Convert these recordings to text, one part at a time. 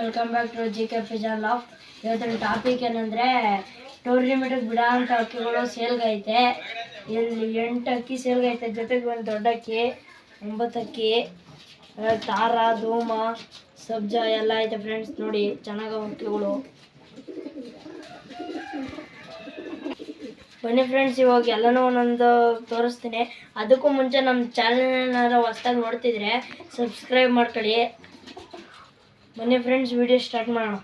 Welcome back to G K pigeon loft ಇವತ್ತಿನ topic ಏನಂದರೆ ಟೂರ್ನಿಮೆಂಟಿಗೆ ಬಿಡೋ ಅಕ್ಕಿಗಳು ಸೇಲ್ಗೈತೆ. ಇಲ್ಲಿ ಎಂಟು ಅಕ್ಕಿ ಸೇಲ್ಗೈತೆ. ಜೊತೆಗೆ ಒಂದು ದೊಡ್ಡ ಅಕ್ಕಿ ಒಂಬತ್ತು ಅಕ್ಕಿ ತಾರ ಧೂಮ ಸಬ್ಜಾ ಎಲ್ಲ ಐತೆ ಫ್ರೆಂಡ್ಸ್ ನೋಡಿ, ಚೆನ್ನಾಗ ಅಕ್ಕಿಗಳು ಬನ್ನಿ ಫ್ರೆಂಡ್ಸ್ ಇವಾಗ ಎಲ್ಲನೂ ಒಂದೊಂದು ತೋರಿಸ್ತೀನಿ. ಅದಕ್ಕೂ ಮುಂಚೆ ನಮ್ಮ ಚಾನಲ್ ಏನಾದ್ರು ಹೊಸ್ದಾಗಿ ನೋಡ್ತಿದ್ರೆ ಸಬ್ಸ್ಕ್ರೈಬ್ ಮಾಡ್ಕೊಳ್ಳಿ. ಬನ್ನಿ ಫ್ರೆಂಡ್ಸ್ ವಿಡಿಯೋ ಸ್ಟಾರ್ಟ್ ಮಾಡೋಣ.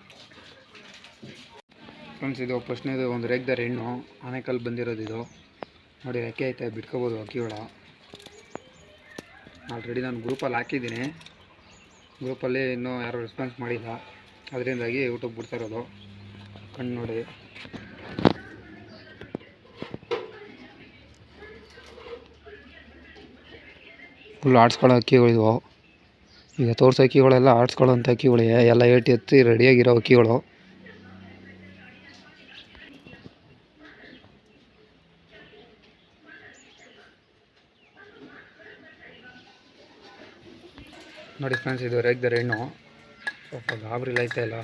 ಫ್ರೆಂಡ್ಸ್ ಇದು ಫಸ್ಟ್ನೇದು ಒಂದು ರೇಗ್ದಾರ ಹೆಣ್ಣು ಆನೆಕಲ್ ಬಂದಿರೋದು ಇದು. ನೋಡಿ ರೆಕ್ಕೆ ಐತೆ, ಬಿಟ್ಕೋಬೋದು ಅಕ್ಕಿಗಳ ಆಲ್ರೆಡಿ ನಾನು ಗ್ರೂಪಲ್ಲಿ ಹಾಕಿದ್ದೀನಿ. ಗ್ರೂಪಲ್ಲಿ ಇನ್ನೂ ಯಾರೂ ರೆಸ್ಪಾನ್ಸ್ ಮಾಡಿಲ್ಲ. ಅದರಿಂದಾಗಿ ಯೂಟ್ಯೂಬ್ ಬಿಡ್ತಾ ಇರೋದು. ಕಣ್ಣು ನೋಡಿ. ಫುಲ್ ಆಡ್ಸ್ಕೊಳ್ಳೋ ಅಕ್ಕಿಗಳು ಇವು ಈಗ ತೋರಿಸೋ ಅಕ್ಕಿಗಳೆಲ್ಲ ಆಡಿಸ್ಕೊಳ್ಳೋಂಥ ಅಕ್ಕಿಗಳು ಎಲ್ಲ ಏಟಿ ಎತ್ತಿ ರೆಡಿಯಾಗಿರೋ ಅಕ್ಕಿಗಳು. ನೋಡಿ ಫ್ರೆಂಡ್ಸ್ ಇದು ರೇಗ್ದರ ಹೆಣ್ಣು ಸ್ವಲ್ಪ ಗಾಬರಿ ಐತೆ ಇಲ್ಲ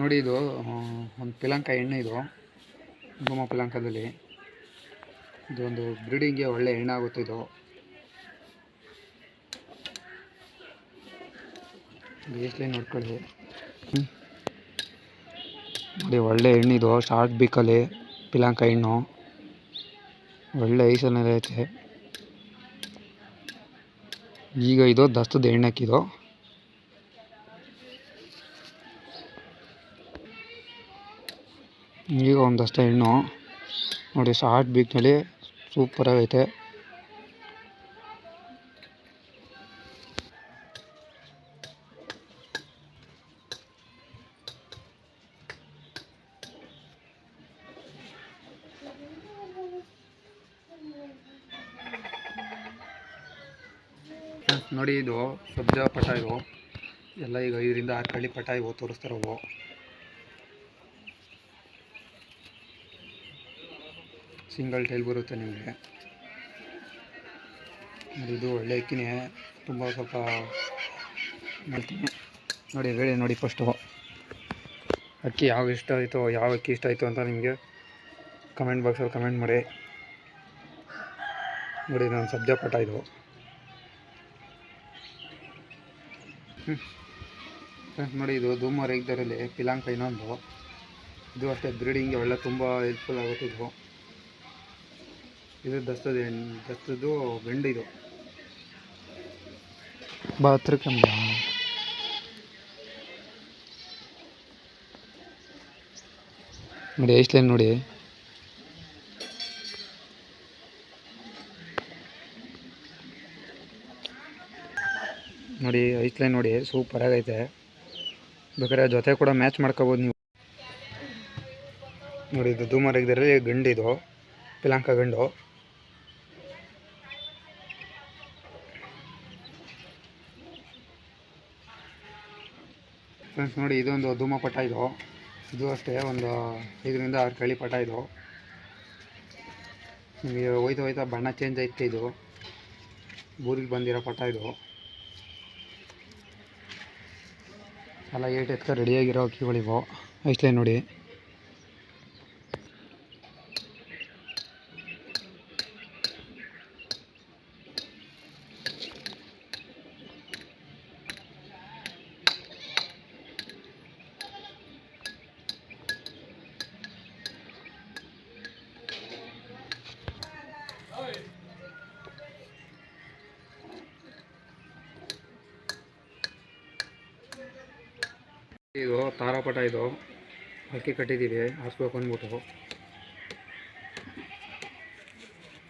ನೋಡಿ ಇದು ಒಂದು ಪಿಲಂಕ ಎಣ್ಣೆ ಇದು. ಗೋಮ ಪಿಲಾಂಕದಲ್ಲಿ. ಇದು ಒಂದು ಬ್ರೀಡಿಂಗ್ಗೆ ಒಳ್ಳೆ ಇದು ಬೇಸ್ಲೇ ನೋಡ್ಕೊಳ್ಳಿ. ನೋಡಿ, ಒಳ್ಳೆ ಹೆಣ್ಣಿದು, ಶಾರ್ಟ್ ಬೀಕಲ್ಲಿ ಪಿಲಾಂಕ ಹೆಣ್ಣು. ಒಳ್ಳೆ ಐಸನಲ್ಲಿ ಐತೆ. ಈಗ ಇದು ದಸ್ತದ ಎಣ್ಣೆಕ್ಕಿದು ಈಗ ಒಂದಷ್ಟು ಹೆಣ್ಣು. ನೋಡಿ, ಶಾರ್ಟ್ ಬೀಕ್ನಲ್ಲಿ ಸೂಪರಾಗಿ ಆಗೈತೆ ನೋಡಿ ಇದು ಸಬ್ಜಾ ಪಟ ಇವು ಎಲ್ಲ ಈಗ ಐದರಿಂದ ಆರು ಕಳ್ಳಿ ಪಟ ಇವು ತೋರಿಸ್ತಾರವು ಸಿಂಗಲ್ ಟೈಲ್ ಬರುತ್ತೆ ನಿಮಗೆ. ಇದು ಒಳ್ಳೆ ಅಕ್ಕಿನೇ ತುಂಬ ಸ್ವಲ್ಪ ಮಾಡ್ತೀನಿ ನೋಡಿ, ಹೇಳಿ, ನೋಡಿ ಫಸ್ಟು ಅಕ್ಕಿ ಯಾವ ಇಷ್ಟ ಆಯಿತು, ಯಾವ ಅಕ್ಕಿ ಇಷ್ಟ ಆಯಿತು ಅಂತ ನಿಮಗೆ ಕಮೆಂಟ್ ಬಾಕ್ಸಲ್ಲಿ ಕಮೆಂಟ್ ಮಾಡಿ. ನೋಡಿ ನಾನು ಸದ್ಯ ಪಟ ಇದು. ನೋಡಿ, ಇದು ಧೂಮ ರೇಗ್ದರಲ್ಲಿ ಪಿಲಾಂಕ ಇನ್ನೊಂದು. ಇದು ಅಷ್ಟೇ ಬ್ರೀಡಿಂಗ್ಗೆ ಒಳ್ಳೆ, ತುಂಬ ಹೆಲ್ಪ್ಫುಲ್ ಆಗುತ್ತೆ ಇದು ದಸ್ತದ ಹೆಣ್ಣು ದಸ್ತದ್ದು ಗಂಡು ಇದು. ಬಾತ್ರ ಕೆಮ್ಮ ನೋಡಿ ಐಸ್ಲೈನ್ ನೋಡಿ? ನೋಡಿ ಐಸ್ಲೈನ್ ನೋಡಿ, ಸೂಪರ್ ಆಗೈತೆ. ಬೇಕಾದ್ರೆ ಜೊತೆ ಕೂಡ ಮ್ಯಾಚ್ ಮಾಡ್ಕೋಬೋದು ನೀವು. ನೋಡಿ, ಇದು ಧೂಮರಗದಲ್ಲಿ ಗಂಡು ಇದು, ಪಿಲಾಂಕ ಗಂಡು. ಫ್ರೆಂಡ್ಸ್ ನೋಡಿ, ಇದೊಂದು ಧೂಮ ಪಟ ಇದು. ಇದು ಅಷ್ಟೇ, ಒಂದು ಐದರಿಂದ ಆರು ಕಳಿ ಪಟ ಇದು. ನಿಮಗೆ ಹೋಯ್ತಾ ಹೋಯ್ತಾ ಬಣ್ಣ ಚೇಂಜ್ ಆಯ್ತು ಇದು. ಊರಿಗೆ ಬಂದಿರೋ ಪಟ ಇದು. ಎಲ್ಲ ಏಟ್ ಎತ್ಕ ರೆಡಿಯಾಗಿರೋ ಅಕ್ಕಿಗಳಿವು ಅಷ್ಟೇ ನೋಡಿ. ಇದು ತಾರಾಪಟ ಇದು. ಅಕ್ಕಿ ಕಟ್ಟಿದ್ದೀವಿ, ಹಾಸ್ಬೇಕು ಅಂದ್ಬಿಟ್ಟು.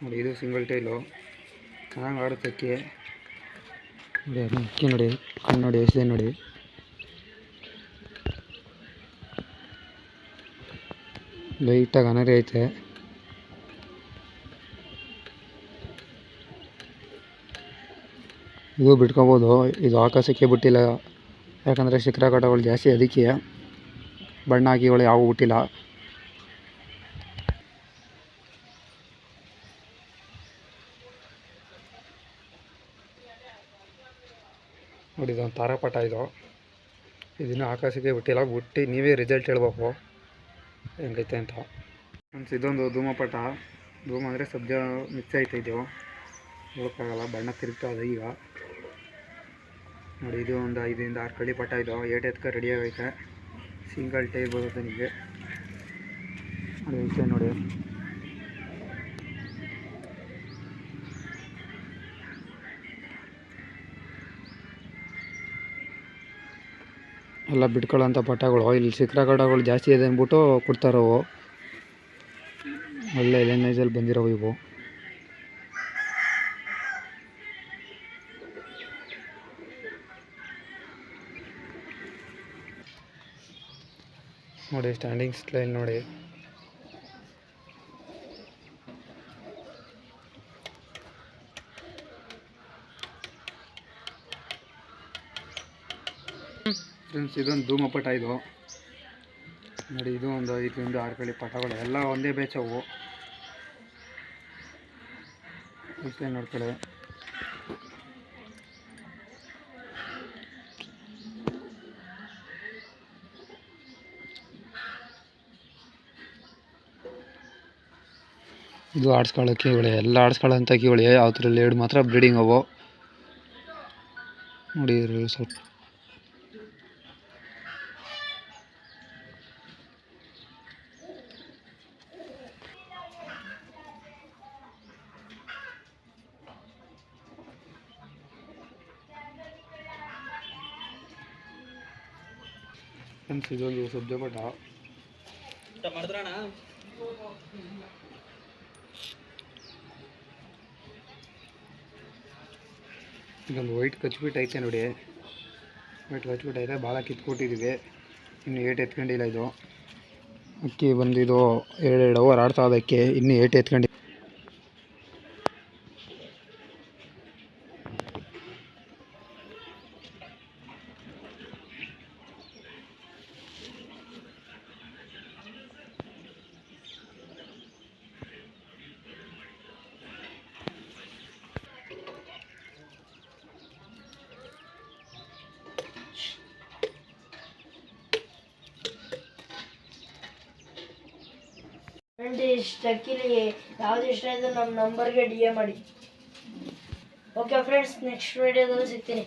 ನೋಡಿ, ಇದು ಸಿಂಗಲ್ ಟೈಲು ಚೆನ್ನಾಗಿ ಆಡುತ್ತೆ ಅಕ್ಕಿ. ನೋಡಿ ಅಕ್ಕಿ ನೋಡಿ, ಕಣ್ಣು ನೋಡಿ ಎಷ್ಟಿದೆ ನೋಡಿ. ಲೈಟಾಗಿ ಅನರಿ ಐತೆ. ಇದು ಬಿಟ್ಕೊಬೋದು, ಇದು ಆಕಾಶಕ್ಕೆ ಬಿಟ್ಟಿಲ್ಲ. ಯಾಕಂದರೆ ಶಿಖರಗಡಗಳು ಜಾಸ್ತಿ ಅದಕ್ಕೆ ಬಣ್ಣ ಹಾಕಿಗಳು ಯಾವ ಹುಟ್ಟಿಲ್ಲ. ನೋಡಿ ಇದೊಂದು ತಾರಾಪಟ ಇದು. ಇದನ್ನು ಆಕಾಶಕ್ಕೆ ಬಿಟ್ಟಿಲ್ಲ ಬಿಟ್ಟು ನೀವೇ ರಿಸಲ್ಟ್ ಹೇಳ್ಬೇಕು. ಹೆಂಗೈತೆ ಅಂತ. ಫ್ರೆಂಡ್ಸ್, ಇದೊಂದು ಧೂಮಪಟ. ಧೂಮ ಅಂದರೆ ಸದ್ಯ ಮಿಕ್ಸ್ ಆಯ್ತಾ ಇದೆಯೋ. ನೋಡೋಕ್ಕಾಗಲ್ಲ. ಬಣ್ಣ ತಿರುಗ್ತಾ ಇದೆ ಈಗ. ನೋಡಿ, ಇದು ಒಂದು ಐದರಿಂದ ಆರು ಕಳಿ ಪಟ, ಇದು ಏಟ್ ಎತ್ಕ ರೆಡಿ ಆಗೈತೆ. ಸಿಂಗಲ್ ಟೈಪ್ ಬರುತ್ತೆ ನಿಮಗೆ. ಅದೇ ನೋಡಿ. ಎಲ್ಲ ಬಿಟ್ಕೊಳ್ಳೋಂಥ ಪಟಗಳು. ಇಲ್ಲಿ ಶಿಖರಗಡಗಳು ಜಾಸ್ತಿ ಇದೆ ಅಂದ್ಬಿಟ್ಟು ಕೊಡ್ತಾರವು. ಒಳ್ಳೆ ಲೈನೇಜಲ್ಲಿ ಬಂದಿರೋವು ಇವು. ನೋಡಿ ಸ್ಟ್ಯಾಂಡಿಂಗ್ ಸ್ಟೈಲ್ ನೋಡಿ. ಫ್ರೆಂಡ್ಸ್ ಇದೊಂದು ಧೂಮಪಟ ಇದು. ನೋಡಿ, ಇದು ಒಂದು ಐದರಿಂದ ಆರು ಕಡೆ ಪಟಗಳು, ಎಲ್ಲ ಒಂದೇ ಬೇಚವು ಇಷ್ಟೇ ನೋಡ್ಕೊಳ್ಳಿ ಇದು ಆಡಿಸ್ಕೊಳ್ಳೋ ಕೀಗಳು ಎಲ್ಲ ಆಡಿಸ್ಕೊಳ್ಳೋಂಥ ಯಾವ ಯಾವ್ದ್ರಲ್ಲಿ ಲೇಡ್ ಮಾತ್ರ ಬ್ರೀಡಿಂಗ್ ಅವು. ನೋಡಿ ಸ್ವಲ್ಪ. ಫ್ರೆಂಡ್ಸ್ ಇದೊಂದು ಸಬ್ಜ ಪಟ ಇದೊಂದು ವೈಟ್ ಕಚ್ಬಿಟ್ಟು ಐತೆ ನೋಡಿ. ವೈಟ್ ಕಚ್ಬಿಟ್ಟು ಐತೆ, ಭಾಳ ಕಿತ್ಕೊಟ್ಟಿದ್ದೀವಿ ಇನ್ನು ಏಟ್ ಎತ್ಕೊಂಡಿಲ್ಲ ಇದು. ಅಕ್ಕಿ ಬಂದಿದ್ದು ಇದು ಎರಡೆರಡು ಅವರ್ ಆಡ್ತಾ ಅದಕ್ಕೆ, ಇನ್ನು ಏಟ್ ಎತ್ಕೊಂಡು ಫ್ರೆಂಡ್ ಇಷ್ಟು ಚಕ್ಕಿಲಿ ಯಾವ್ದು ಇಷ್ಟ ಆಯಿತು ನಮ್ಮ ನಂಬರ್ಗೆ ಡಿ ಎ ಮಾಡಿ. ಓಕೆ ಫ್ರೆಂಡ್ಸ್ ನೆಕ್ಸ್ಟ್ ವಿಡಿಯೋದಲ್ಲಿ ಸಿಗ್ತೀನಿ.